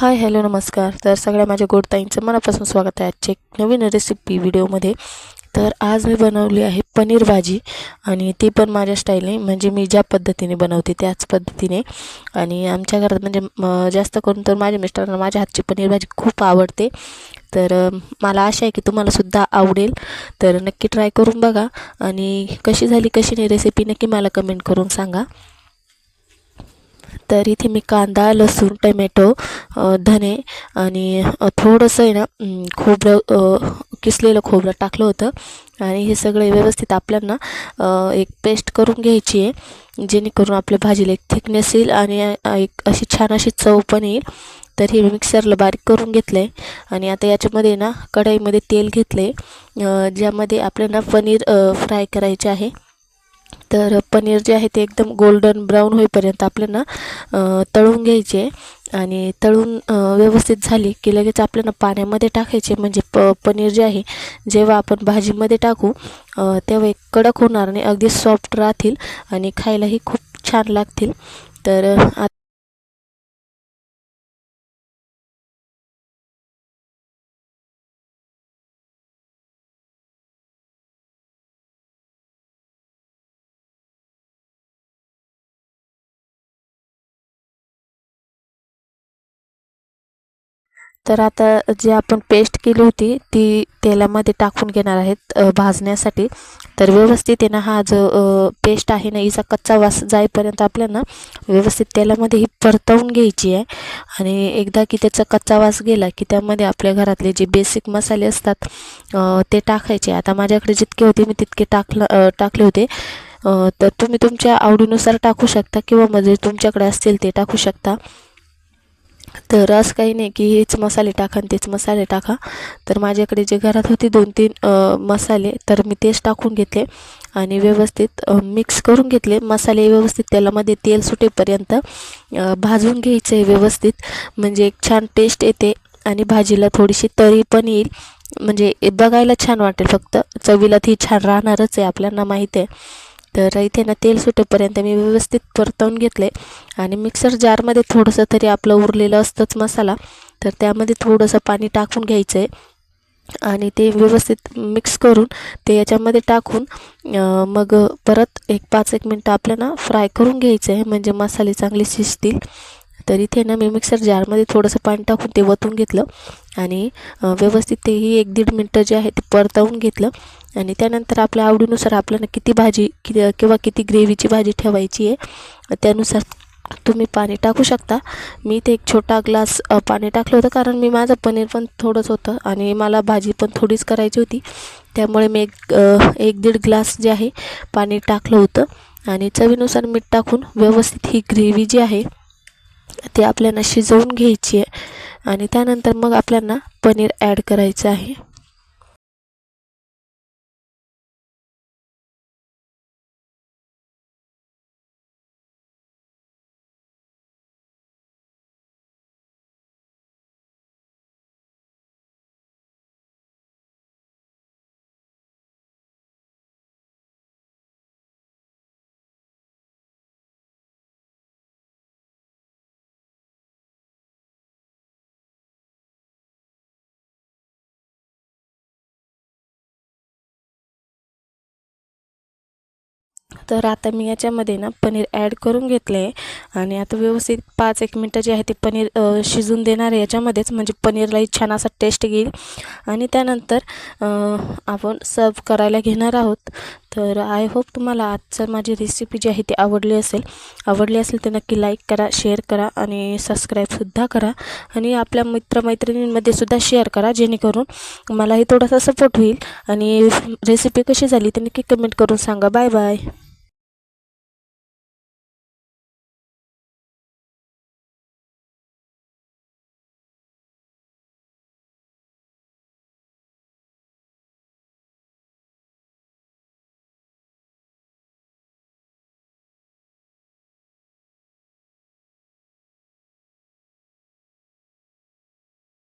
Hi hello नमस्कार. तर सगळ्या माझ्या गोडताईंचं मनापासून स्वागत आहे आजच्या एक नवीन रेसिपी व्हिडिओमध्ये. तर आज मी बनवली आहे पनीर भाजी आणि ती पण माझ्या स्टाईलने म्हणजे मी ज्या पद्धतीने बनवते त्याच पद्धतीने. आणि आमच्या घरात म्हणजे जास्त करून तर माझ्या मिस्टरांना माझ्या हातची पनीर भाजी खूप आवडते. तर मला आशा आहे की तुम्हालासुद्धा आवडेल. तर नक्की ट्राय करून बघा आणि कशी झाली कशी नाही रेसिपी नक्की मला कमेंट करून सांगा. तर इथे मी कांदा लसूण टमॅटो धने आणि थोडंसं आहे ना खोबरं किसलेलं खोबरं टाकलं होतं. आणि हे सगळे व्यवस्थित आपल्याला एक पेस्ट करून घ्यायची आहे. जेणेकरून आपल्या भाजीला एक थिकनेस येईल आणि एक अशी छान अशी चव पण येईल. तर हे मी मिक्सरला बारीक करून घेतलं आहे आणि आता याच्यामध्ये ना कढाईमध्ये तेल घेतलं आहे ज्यामध्ये आपल्याला पनीर फ्राय करायचे आहे. तर पनीर जे आहे ते एकदम गोल्डन ब्राऊन होईपर्यंत आपल्याला तळून घ्यायचे आणि तळून व्यवस्थित झाली की लगेच आपल्याला पाण्यामध्ये टाकायचे. म्हणजे प पनीर जे आहे जेव्हा आपण भाजीमध्ये टाकू तेव्हा एक कडक होणार नाही अगदी सॉफ्ट राहतील आणि खायलाही खूप छान लागतील. तर तर आता जी आपण पेस्ट केली होती ती तेलामध्ये टाकून घेणार आहेत भाजण्यासाठी. तर व्यवस्थित आहे ना हा जो पेस्ट आहे ना हिचा कच्चा वास जाईपर्यंत आपल्याला व्यवस्थित तेलामध्ये ही परतवून घ्यायची आहे. आणि एकदा की त्याचा कच्चा वास गेला की त्यामध्ये आपल्या घरातले जे बेसिक मसाले असतात ते टाकायचे. आता माझ्याकडे जितके होते मी तितके टाकलं टाकले होते. तर तुम्ही तुमच्या आवडीनुसार टाकू शकता किंवा म्हणजे तुमच्याकडे असतील ते टाकू शकता. तर असं काही नाही की हेच मसाले टाका आणि तेच मसाले टाका. तर माझ्याकडे जे घरात होते दोन तीन मसाले तर मी तेच टाकून घेतले आणि व्यवस्थित मिक्स करून घेतले. मसाले व्यवस्थित तेलामध्ये तेल सुटेपर्यंत भाजून घ्यायचं आहे व्यवस्थित. म्हणजे एक छान टेस्ट येते आणि भाजीला थोडीशी तरी पण येईल. म्हणजे बघायला छान वाटेल फक्त. चवीला ती छान राहणारच आहे आपल्याला माहीत आहे. तर इथे ना तेल सुटेपर्यंत मी व्यवस्थित परतवून घेतले. आणि मिक्सर जारमध्ये थोडंसं तरी आपलं उरलेलं असतंच मसाला. तर त्यामध्ये थोडंसं पाणी टाकून घ्यायचं आहे आणि ते व्यवस्थित मिक्स करून ते याच्यामध्ये टाकून मग परत एक पाच एक मिनटं आपल्याला फ्राय करून घ्यायचं आहे म्हणजे मसाले चांगले शिजतील. तर इथे ना मी मिक्सर जारमध्ये थोडंसं पाणी टाकून ते वतून घेतलं. आणि व्यवस्थित तेही एक दीड मिनटं जे आहे ते परतवून घेतलं. आणि त्यानंतर आपल्या आवडीनुसार आपल्याला किती भाजी कि किंवा किती ग्रेव्हीची भाजी ठेवायची आहे त्यानुसार तुम्ही पाणी टाकू शकता. मी ते एक छोटा ग्लास पाणी टाकलं होतं कारण मी माझं पनीर पण थोडंच होतं आणि मला भाजी पण थोडीच करायची होती. त्यामुळे मी एक एक दीड ग्लास जे आहे पाणी टाकलं होतं. आणि चवीनुसार मीठ टाकून व्यवस्थित ही ग्रेव्ही जी आहे ती आपल्याला शिजवून घ्यायची आहे. आणि त्यानंतर मग आपल्याला पनीर ॲड करायचं आहे. तर आता मी याच्यामध्ये ना पनीर ॲड करून घेतलं आहे आणि आता व्यवस्थित पाच एक मिनटं जे आहे ते पनीर शिजून देणार आहे याच्यामध्येच. म्हणजे पनीरलाही छान असा टेस्ट घेईल आणि त्यानंतर आपण सर्व करायला घेणार आहोत. तर आय होप तुम्हाला आजचं माझी रेसिपी जी आहे ती आवडली असेल. आवडली असेल तर नक्की लाईक करा शेअर करा आणि सबस्क्राईबसुद्धा करा. आणि आपल्या मित्रमैत्रिणींमध्ये सुद्धा शेअर करा जेणेकरून मलाही थोडासा सपोर्ट होईल. आणि रेसिपी कशी झाली ते नक्की कमेंट करून सांगा. Bye bye